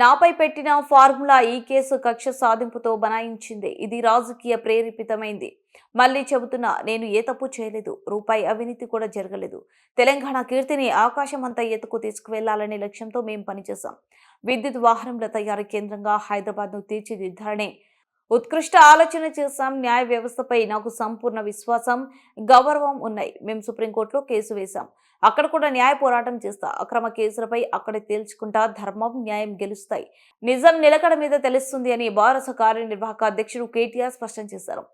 నాపై పెట్టిన ఫార్ములా ఈ కేసు కక్ష సాధింపుతో బనాయించింది. ఇది రాజకీయ ప్రేరేపితమైంది. మళ్ళీ చెబుతున్నా నేను ఏ తప్పు చేయలేదు. రూపాయి అవినీతి కూడా జరగలేదు. తెలంగాణ కీర్తిని ఆకాశమంతా ఎత్తుకు తీసుకువెళ్ళాలనే లక్ష్యంతో మేము పనిచేశాం. విద్యుత్ వాహనంల తయారీ కేంద్రంగా హైదరాబాద్ను తీర్చిదిద్దాలనే ఉత్కృష్ట ఆలోచన చేశాం న్యాయ వ్యవస్థపై నాకు సంపూర్ణ విశ్వాసం గౌరవం ఉన్నాయి. మేము సుప్రీంకోర్టులో కేసు వేశాం. అక్కడ కూడా న్యాయ పోరాటం చేస్తా అక్రమ కేసులపై అక్కడే తేల్చుకుంటా ధర్మం న్యాయం గెలుస్తాయి. నిజం నిలకడ మీద తెలుస్తుంది అని భారత కార్యనిర్వాహక అధ్యక్షుడు కేటీఆర్ స్పష్టం చేశారు.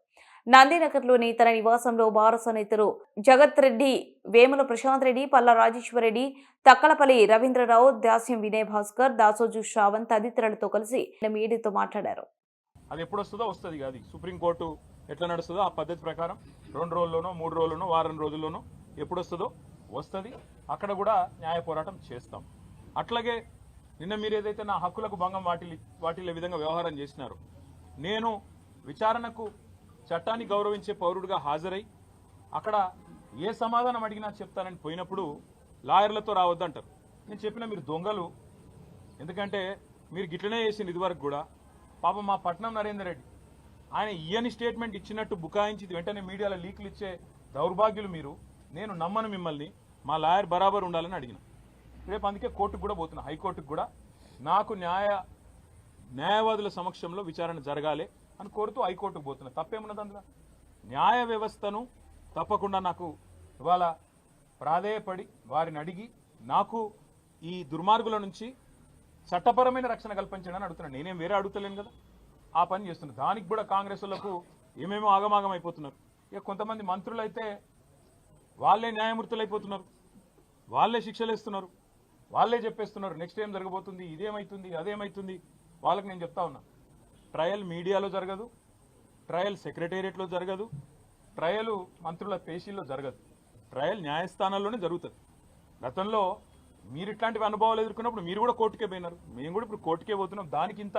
నందినగర్లోని తన నివాసంలో భారత నేతలు జగత్ రెడ్డి వేముల ప్రశాంత్ రెడ్డి పల్లా రాజేశ్వరరెడ్డి తక్కలపల్లి రవీంద్రరావు దాస్యం వినయ్ భాస్కర్ దాసోజు శ్రావణ్ తదితరులతో కలిసి మీడియాతో మాట్లాడారు. అది ఎప్పుడు వస్తుందో వస్తుంది అది. సుప్రీంకోర్టు ఎట్లా నడుస్తుందో ఆ పద్ధతి ప్రకారం రెండు రోజుల్లోనో మూడు రోజుల్లోనో వారం రోజుల్లోనో ఎప్పుడు వస్తుందో. వస్తుంది అక్కడ కూడా న్యాయ పోరాటం చేస్తాం. అట్లాగే నిన్న మీరు ఏదైతే నా హక్కులకు భంగం వాటిల్లి వాటిల్లే విధంగా వ్యవహారం చేసినారో నేను విచారణకు చట్టాన్ని గౌరవించే పౌరుడిగా హాజరై అక్కడ ఏ సమాధానం అడిగినా చెప్తానని పోయినప్పుడు లాయర్లతో రావద్దంటారు. నేను చెప్పిన మీరు దొంగలు. ఎందుకంటే మీరు గిట్లనే చేసింది ఇదివరకు కూడా. పాపం మా పట్నం నరేందర్ రెడ్డి. ఆయన ఇయని స్టేట్మెంట్ ఇచ్చినట్టు బుకాయించి వెంటనే మీడియాలో లీకులు ఇచ్చే దౌర్భాగ్యులు మీరు. నేను నమ్మను మిమ్మల్ని. మా లాయర్ బరాబర్ ఉండాలని అడిగిన. రేపు అందుకే కోర్టుకు కూడా పోతున్నా. హైకోర్టుకు కూడా. నాకు న్యాయ న్యాయవాదుల సమక్షంలో విచారణ జరగాలి అని కోరుతూ హైకోర్టుకు పోతున్నా. తప్పేమున్నది అందులో? న్యాయ వ్యవస్థను తప్పకుండా నాకు ఇవాళ ప్రాధేయపడి వారిని అడిగి నాకు ఈ దుర్మార్గుల నుంచి చట్టపరమైన రక్షణ కల్పించండి అని అడుగుతున్నాను. నేనేం వేరే అడుగుతలేను కదా. ఆ పని చేస్తున్నా. దానికి కూడా కాంగ్రెస్ వాళ్ళకు ఏమేమో ఆగమాగం అయిపోతున్నారు. ఇక కొంతమంది మంత్రులు అయితే వాళ్ళే న్యాయమూర్తులు అయిపోతున్నారు. వాళ్ళే శిక్షలు ఇస్తున్నారు వాళ్ళే చెప్పేస్తున్నారు. నెక్స్ట్ ఏం జరగబోతుంది? ఇదేమైతుంది? అదేమైతుంది? వాళ్ళకి నేను చెప్తా ఉన్నా. ట్రయల్ మీడియాలో జరగదు. ట్రయల్ సెక్రటేరియట్లో జరగదు. ట్రయల్ మంత్రుల పేషీల్లో జరగదు. ట్రయల్ న్యాయస్థానాల్లోనే జరుగుతుంది. గతంలో మీరు ఇట్లాంటివి అనుభవాలు ఎదుర్కొన్నప్పుడు మీరు కూడా కోర్టుకే పోయినారు. మేము కూడా ఇప్పుడు కోర్టుకే పోతున్నాం. దానికి ఇంత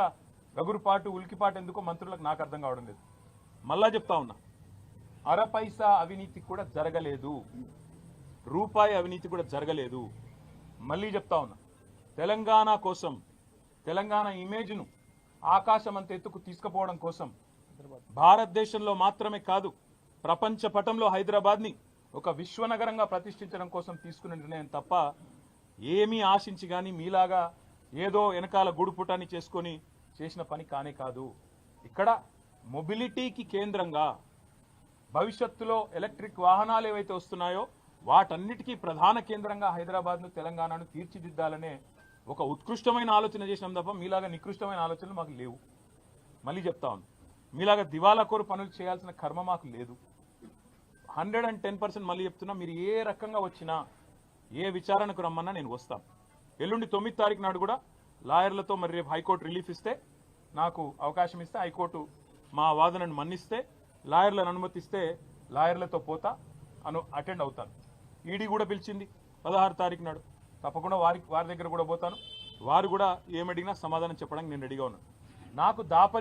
గగురుపాటు ఉలికిపాటు ఎందుకో మంత్రులకు నాకు అర్థం కావడం లేదు. మళ్ళా చెప్తా ఉన్నా. అర పైసా అవినీతి కూడా జరగలేదు. రూపాయి అవినీతి కూడా జరగలేదు. మళ్ళీ చెప్తా ఉన్నా. తెలంగాణ కోసం తెలంగాణ ఇమేజ్ను ఆకాశం అంత ఎత్తుకు తీసుకుపోవడం కోసం భారతదేశంలో మాత్రమే కాదు ప్రపంచ పటంలో హైదరాబాద్ని ఒక విశ్వనగరంగా ప్రతిష్ఠించడం కోసం తీసుకున్న నిర్ణయం తప్ప ఏమీ ఆశించి కానీ మీలాగా ఏదో వెనకాల గుడుపుటాన్ని చేసుకొని చేసిన పని కానే కాదు. ఇక్కడ మొబిలిటీకి కేంద్రంగా భవిష్యత్తులో ఎలక్ట్రిక్ వాహనాలు ఏవైతే వస్తున్నాయో వాటన్నిటికీ ప్రధాన కేంద్రంగా హైదరాబాద్ను తెలంగాణను తీర్చిదిద్దాలనే ఒక ఉత్కృష్టమైన ఆలోచన చేసినాం తప్ప మీలాగా నికృష్టమైన ఆలోచనలు మాకు లేవు. మళ్ళీ చెప్తా ఉంది మీలాగా దివాలా కోరు పనులు చేయాల్సిన కర్మ మాకు లేదు. హండ్రెడ్ అండ్ టెన్ పర్సెంట్ మళ్ళీ చెప్తున్నా మీరు ఏ రకంగా వచ్చినా ఏ విచారణకు రమ్మన్నా నేను వస్తాను ఎల్లుండి తొమ్మిది తారీఖు నాడు కూడా లాయర్లతో మరి రేపు హైకోర్టు రిలీఫ్ ఇస్తే నాకు అవకాశం ఇస్తే హైకోర్టు మా వాదనను మన్నిస్తే లాయర్లను అనుమతిస్తే లాయర్లతో పోతా అను అటెండ్ అవుతాను. ఈడీ కూడా పిలిచింది పదహారు తారీఖు నాడు. తప్పకుండా వారి వారి దగ్గర కూడా పోతాను. వారు కూడా ఏమడిగినా సమాధానం చెప్పడానికి నేను రెడీగా ఉన్నాను. నాకు దాపరి